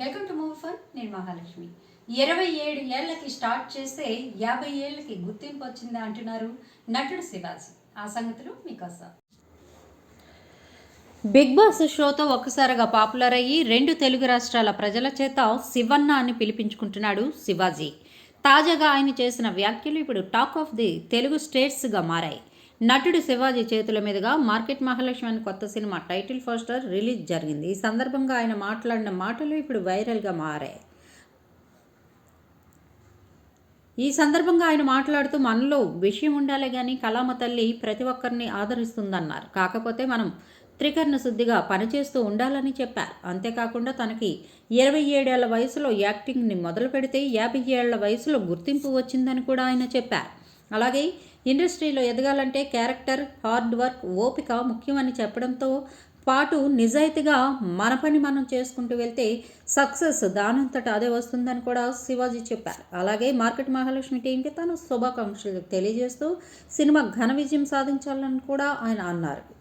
Welcome to move fun నేను మహాలక్ష్మి. ఇరవై ఏడు ఏళ్ళకి స్టార్ట్ చేస్తే యాభై ఏళ్ళకి గుర్తింపు వచ్చిందా అంటున్నారు నటుడు శివాజీ. ఆ సంగతులు మీకోసం. బిగ్ బాస్ షోతో ఒక్కసారిగా పాపులర్ అయ్యి రెండు తెలుగు రాష్ట్రాల ప్రజల చేత శివన్న అని పిలిపించుకుంటున్నాడు శివాజీ. తాజాగా ఆయన చేసిన వ్యాఖ్యలు ఇప్పుడు టాక్ ఆఫ్ ది తెలుగు స్టేట్స్గా మారాయి. నటుడు శివాజీ చేతుల మీదుగా మార్కెట్ మహాలక్ష్మి అని కొత్త సినిమా టైటిల్ పోస్టర్ రిలీజ్ జరిగింది. ఈ సందర్భంగా ఆయన మాట్లాడిన మాటలు ఇప్పుడు వైరల్గా మారాయి. ఈ సందర్భంగా ఆయన మాట్లాడుతూ మనలో విషయం ఉండాలి కానీ కళామ తల్లి ప్రతి ఒక్కరిని ఆదరిస్తుందన్నారు. కాకపోతే మనం త్రికరణ శుద్ధిగా పనిచేస్తూ ఉండాలని చెప్పారు. అంతేకాకుండా తనకి ఇరవై ఏడేళ్ళ వయసులో యాక్టింగ్ని మొదలు పెడితే యాభై ఏళ్ళ వయసులో గుర్తింపు వచ్చిందని కూడా ఆయన చెప్పారు. అలాగే ఇండస్ట్రీలో ఎదగాలంటే క్యారెక్టర్ హార్డ్ వర్క్ ఓపిక ముఖ్యమని చెప్పడంతో పాటు నిజాయితీగా మన పని మనం చేసుకుంటూ వెళ్తే సక్సెస్ దానంతట అదే వస్తుందని కూడా శివాజీ చెప్పారు. అలాగే మార్కెట్ మహాలక్ష్మి టీంకి తన శుభాకాంక్షలు తెలియజేస్తూ సినిమా ఘన విజయం సాధించాలని కూడా ఆయన అన్నారు.